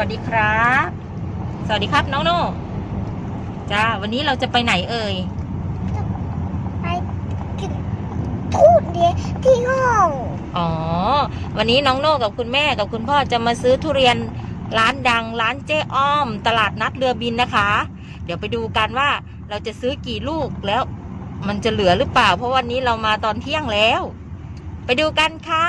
วัสดีครับ สวัสดีครับน้องโน่จ้าวันนี้เราจะไปไหนเอ่ยไปกินทูดเดียวที่ห้องอ๋อ วันนี้น้องโน่กับคุณแม่กับคุณพ่อจะมาซื้อทุเรียนร้านดังร้านเจ๊อ้อม ตลาดนัดเรือบินนะคะ เดี๋ยวไปดูกันว่าเราจะซื้อกี่ลูกแล้ว มันจะเหลือหรือเปล่า เพราะวันนี้เรามาตอนเที่ยงแล้ว ไปดูกันค่ะ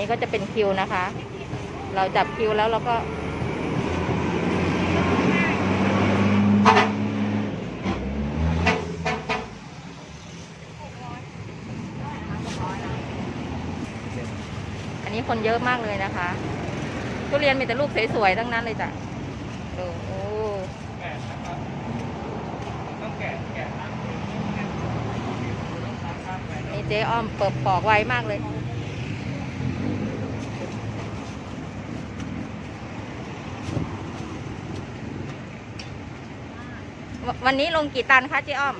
นี้ก็จะเป็นคิวนะคะ เราจับคิวแล้วเราก็ อันนี้คนเยอะมากเลยนะคะ ทุเรียนมีแต่ลูกสวยๆทั้งนั้นเลยจ้ะดูโอ้นี่เจ๊อ้อมเปิดปอกไวมากเลย ววันนี้ลงกี่ตันคะเจ๊อ้อม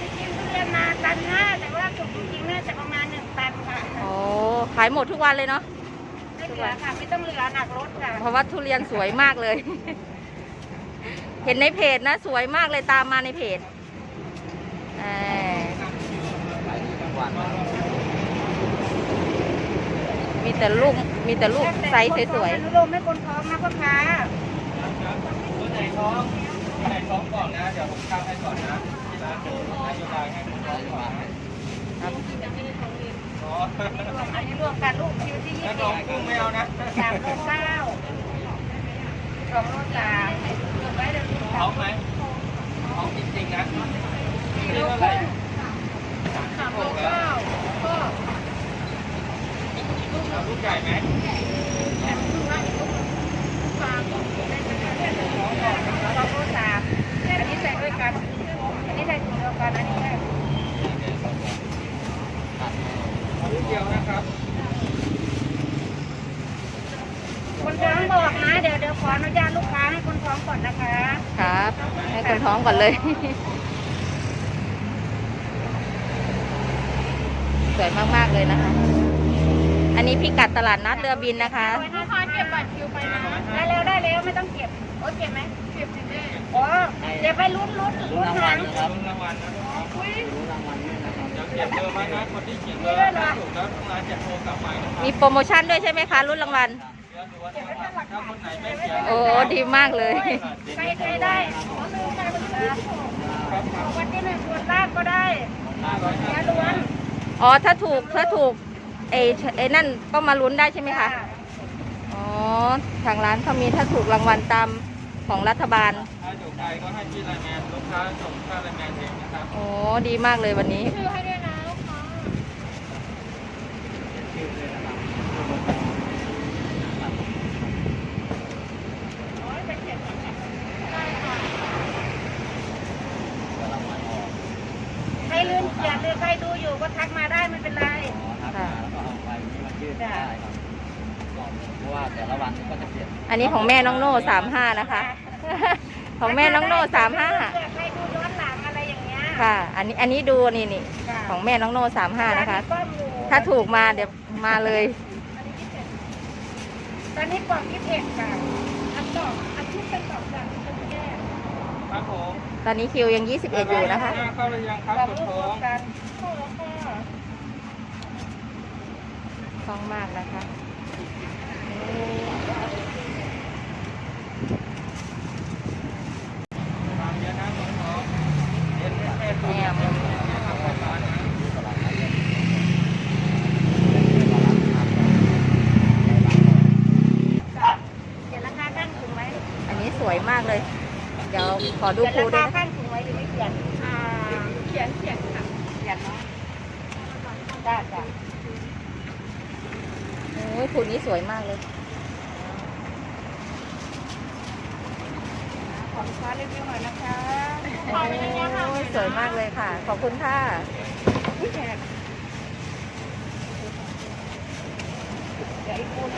จริงๆทุเรียนมาตันห้าแต่ว่าสุกจริงๆน่าจะประมาณหนึ่งตันค่ะโอ้ขายหมดทุกวันเลยเนาะ ไม่เหลือค่ะไม่ต้องเหลือหนักรถค่ะเพราะว่าทุเรียนสวยมากเลย เห็นในเพจนะ สวยมากเลยตามมาในเพจเอ่อมีแต่ลูกมีแต่ลูกไซส์สวยอนุโลมให้คนท้องนะพ่อค้าตัวไหนท้อง ตัวไหนท้องก่อนนะ เดี๋ยวผมข้ามให้ก่อนนะที่ร้านผมนโยบายให้ผมท้องก่อนนะๆครับอ๋ออันนี้รวมกันลูกคิวที่ยี่ถ้าสิท้องบกุ้งไม่เอานะสามโลเก้าสองโลสามรวมไว้เดี๋ยวลูกท้องไหมท้องจริงๆนะนี่เท่าไหร่สามสามโลบหกแล้วเก้าก็ลูกใหญ่ไหมสามสองโลสามอันนี้ใส่ด้วยกัน อั นนี้ใส่ถุงเดียวกันอันนี้ใส่เอาลูกเดียวนะครับคนท้องบอกนะเดี๋ยวเดี๋ยวขออนุญาตลูกค้าให้คนท้องก่อนนะคะ ครับ ให้คนท้องก่อนเลย สวยมากๆเลยนะคะ อันนี้พิกัดตลาดนัดเรือบินนะคะลูกค้าเก็บบัตรคิวไปนะ ได้แล้วได้แล้วไม่ต้องเก็บ โอ้เก็บไหมเก็บสิแม่ อ๋อเดี๋ยวไปลุ้นลุ้นลุ้นหางลุ้นรางวัลนะอุ้ยเดี๋ยวเก็บเบอร์ไว้นะคนที่เขียนเบอร์ถ้าถูกแล้วทางร้านจะโทรกลับไปนะครับมีโปรโมชั่นด้วยใช่ไหมคะรุ่นรางวัลโอ้ดีมากเลยใครใครได้ขอลืมได้คนละวันที่หนึ่งส่วนล่างก็ได้อยห้าแค่ล้วนอ๋อถ้าถูกถ้าถูกเอเอนั่นก็มาลุ้นได้ใช่ไหมคะอ๋อทางร้านเขามีถ้าถูกรางวัลตามของรัฐบาล กลก็ให้พี่ไลน์แมนลูกค้าส่งค่าไลน์แมนเองนะครับโอ้ดีมากเลยวันนี้ ชื่อให้ด้วยนะลูกค้าโอ้ยเป็นเจ็ดสิบได้ค่ะใครลืมเขียนหรือใครดูอยู่ก็ทักมาได้ไม่เป็นไรค่ะจ้ะเพราะว่าแต่ละวันก็จะเปลี่ยน อันนี้ของแม่น้องโน่สามห้านะคะ ของแม่น้องโน่สามห้าเผื่อใครดูย้อนหลังอะไรอย่างเงี้ยค่ะ อันนี้อันนี้ดูนี่นี่จ้ะของแม่น้องโน่สามห้านะคะ ร้มีกล้องอยู่ถ้าถูกมาเดี๋ยวมาเลยอนนี้กล่องยี่สิบเอ็ดค่ะอันต่ออันชุดเป็นสองอย่างเป็นแยกครับผมตอนนี้คิวยัง 21 อยู่นะคะ เข้าหรือยังครับแบบสุดลูกท้องกันเข้าแล้วค่ะคล่องมากนะคะตามเยอะนะสุดท้องเย็นไม่แค่ แหนม ทำไปร้านนะ เขียนราคาขั้นถุงไหม อันนี้สวยมากเลย เดี๋ยวขอ ดูเขียนครูราด้วยคานะขั้นถุงไหมหรือไม่เขียนอ่าเขียนเขียนค่ะเขียนเนาะได้จ้ะโอ้ยครูนี้สวยมากเลย ขอลูกค้ารีวิวหน่อยนะคะโอ้ยสวยมากเลยค่ะ ขอบคุณค่ะพี่แขกเดี๋ยวอีกคน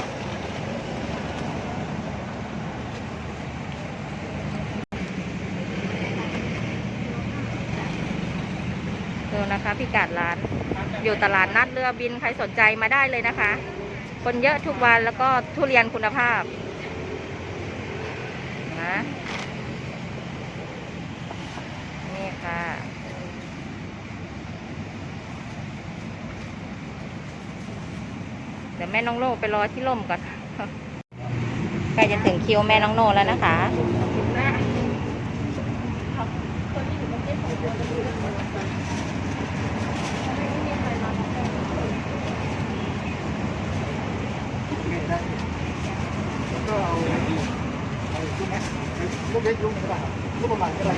ดูนะคะ พิกัดร้าน อยู่ตลาดนัดเรือบินใครสนใจมาได้เลยนะคะ คนเยอะทุกวันแล้วก็ทุเรียนคุณภาพนะนี่ค่ะ เดี๋ยวแม่น้องโน่ไปรอที่ร่มก่อนใกล้จะถึงคิวแม่น้องโนแล้วนะคะ ก็เอาเอาลูกไหมลูกเล็กลูกหนึ่งก็ได้ลูกประมาณก็ได้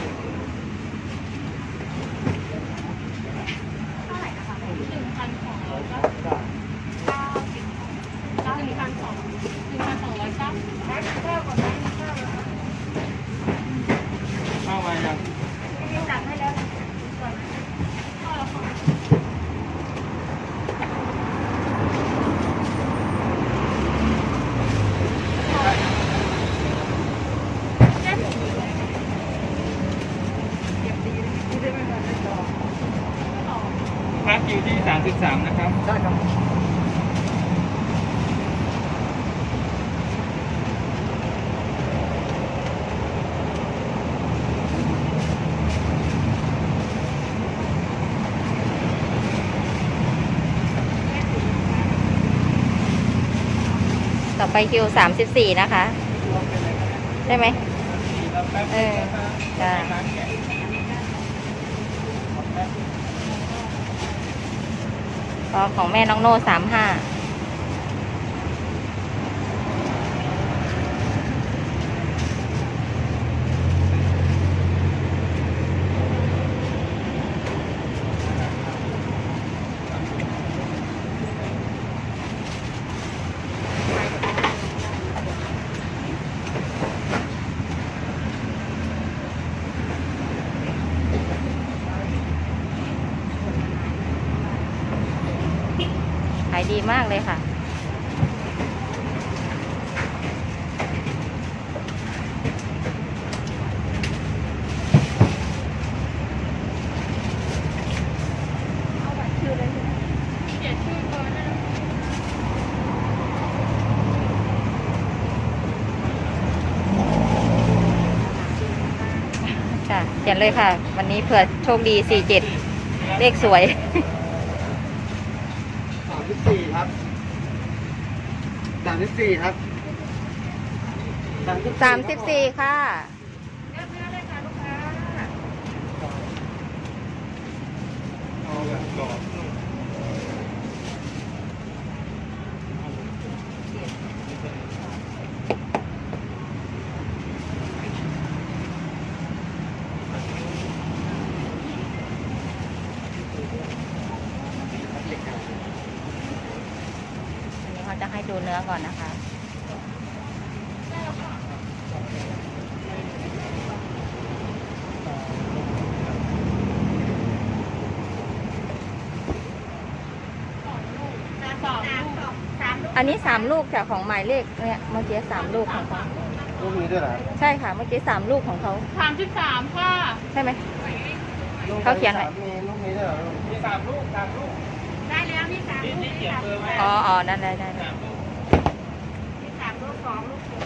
เข้ามายัง รีวิวหนังให้แล้ว พั กอยู่ที่33นะครับ ใช่ครับต่อไปคิวสามสิบสี่นะคะได้ไหมเออจ้ะ ของแม่น้องโน่สามห้า มากเลยค่ะค่ะเขียนเลยค่ะ วันนี้เผื่อโชคดี 47 เลขสวย สามสิบสี่ครับสามสิบสี่ครับสามสิบสี่34ค่ะเลือกเนื้อเลยค่ะลูกค้าเอาแบบกรอบนุ่ม อันนี้เขา จะให้ดูเนื้อก่อนนะคะสองลูกสามลูกอันนี้สามลูกจากของหมายเลขเนี่ยเมื่อกี้สามลูกของเขาลูกนี้ด้วยเหรอใช่ค่ะ เมื่อกี้สามลูกของเขาสามสิบสามค่ะ ใช่ไหมลูกเขาเขียนไว้มีลูกนี้ด้วยเหรอมีสามลูกสามลูก อ๋ออ๋อนั่นได้ได้ มีสามลูกสองลูกหนึ่ง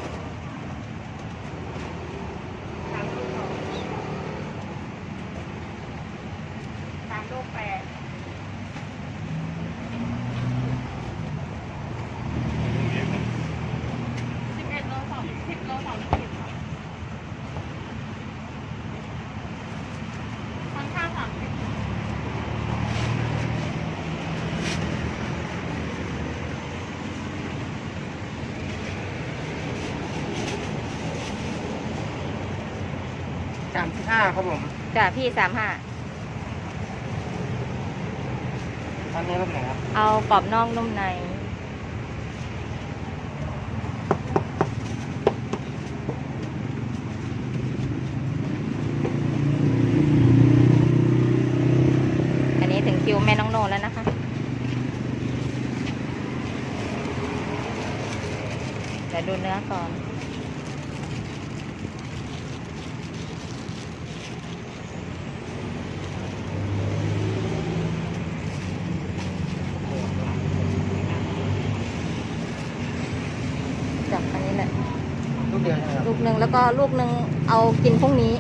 ห้าครับผมจ้ะพี่สามห้าตอนนี้รูปไหนครับเอากรอบนอกนุ่มใน อันนี้ถึงคิวแม่น้องโนแล้วนะคะ เดี๋ยวดูเนื้อก่อน จับอันนี้แหละ รูปเดียวใช่ไหมครับ ลูกหนึ่ง แล้วก็ลูกหนึ่งเอากินพรุ่งนี้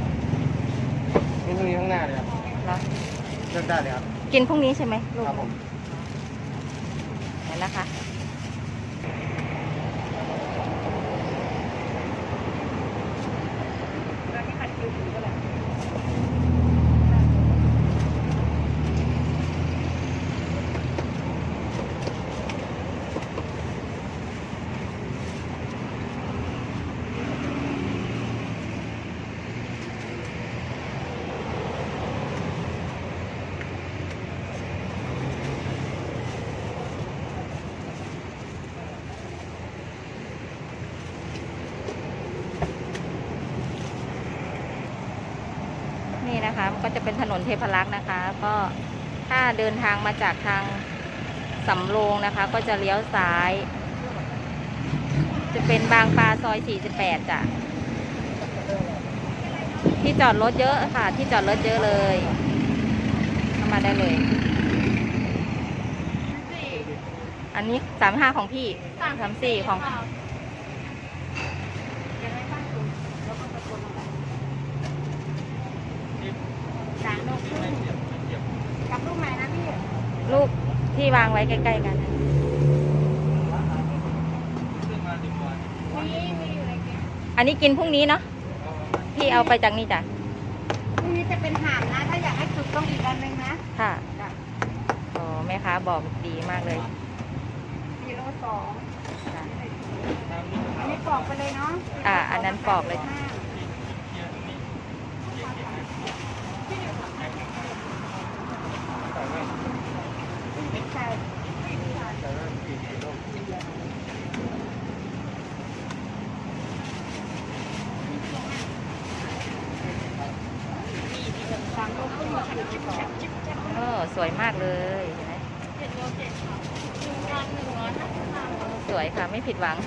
นี่ตรงนี้ข้างหน้าเลยครับเหรอเลือกได้เลยครับ กินพรุ่งนี้ใช่ไหมลูกครับผมเห็นนะคะ ก็จะเป็นถนนเทพรักษ์นะคะ ก็ถ้าเดินทางมาจากทางสำโรงนะคะ ก็จะเลี้ยวซ้าย จะเป็นบางปลาซอย 48จ้ะที่จอดรถเยอะค่ะ ที่จอดรถเยอะเลยเข้ามาได้เลย อันนี้สามห้าของพี่สามสี่ของ สามลูกครึ่งกับลูกไหนนะพี่ ลูก ที่วางไว้ใกล้ ๆ กันมีมีอยู่ในเกมอันนี้กินพรุ่งนี้เนาะพี่เอาไปจากนี่จ้ะพรุ่งนี้จะเป็นห่ามนะ ถ้าอยากให้สุกต้องอีกอันหนึงนะค่ะจ้ะอ๋อแม่ค้าบอกดีมากเลยกิโลสองจ้ะอันนี้ปอกไปเลยเนาะอ่าอันนั้นปอกเลยห้าใช่ สามลูกครึ่งกับสิบสอง เออสวยมากเลยเห็นไหมสวยค่ะ ไม่ ผิดหวัง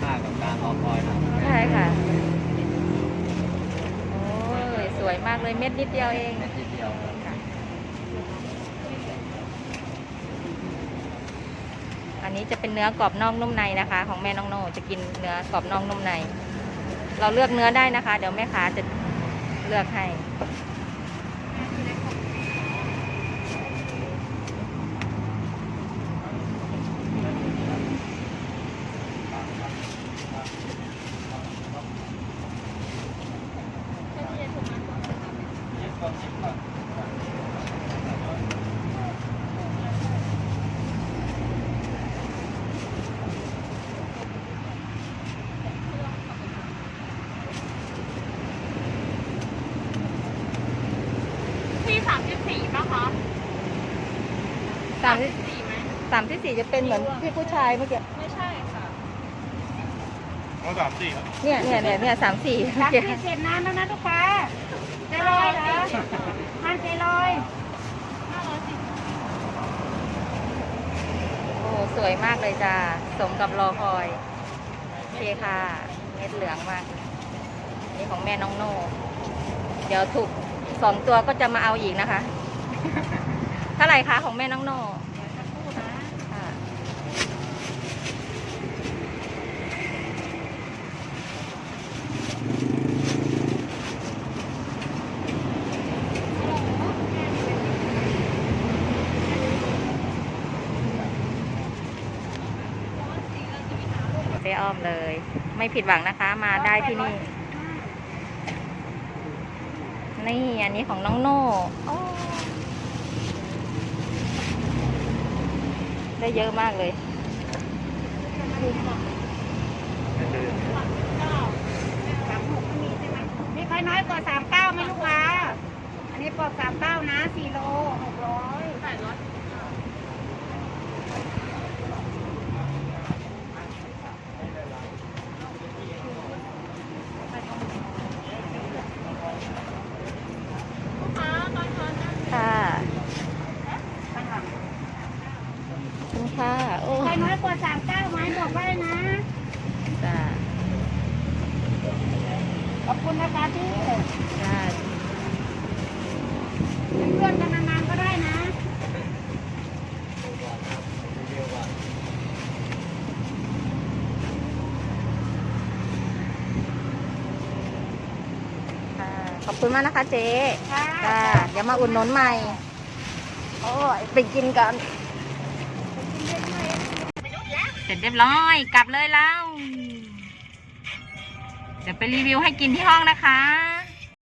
ค่ากับการรอคอยนะใช่ค่ะ โอ้ย สวยมากเลยเม็ดนิดเดียวเองแค่ทีเดียวครับค่ะอันนี้จะเป็นเนื้อกรอบนอกนุ่มในนะคะ ของแม่น้องโนจะกินเนื้อกรอบนอกนุ่มใน เราเลือกเนื้อได้นะคะ เดี๋ยวแม่ค้าจะเลือกให้ ที่สามสิบสี่ป่ะคะ สามที่ สี่ไหม สามที่สี่จะเป็นเหมือนพี่ผู้ชายเมื่อกี้ ไม่ใช่ค่ะเอาสามสี่ครับเนี่ยเนี่ยเนี่ยเนี่ยสามสี่สามสี่เสร็จนานแล้วนะทุกค้าใจลอยนะทานใจลอยโอ้สวยมากเลยจ้าสมกับรอคอยโอเคค่ะ เม็ดเหลืองมากนี่ของแม่น้องโน่ เดี๋ยวถูกสองตัวก็จะมาเอาอีกนะคะ เท่าไหร่คะของแม่น้องโน่ อ้อมเลย ไม่ผิดหวังนะคะ มาได้ที่นี่ นี่อันนี้ของน้องโน่ได้เยอะมากเลยช้น้อยกว่าสามเก้าไหมลูกค้าอันนี้ปอกสามเก้านะสี่โลหกร้อยแปดร้อย ค่ะขอบคุณค่ะ โอ้ ใช้น้อยกว่าสามเก้าไหมบอกได้นะ จ้า ขอบคุณนะคะที่ จ้า เป็นเพื่อนกันนานๆก็ได้นะ ค่ะขอบคุณมากนะคะเจ๊ค่ะจ้าเดี๋ยวมาอุ่นนนใหม่ โอ้ยไปกินกัน เสร็จเรียบร้อย กลับเลยแล้ว เดี๋ยวไปรีวิวให้กินที่ห้องนะคะ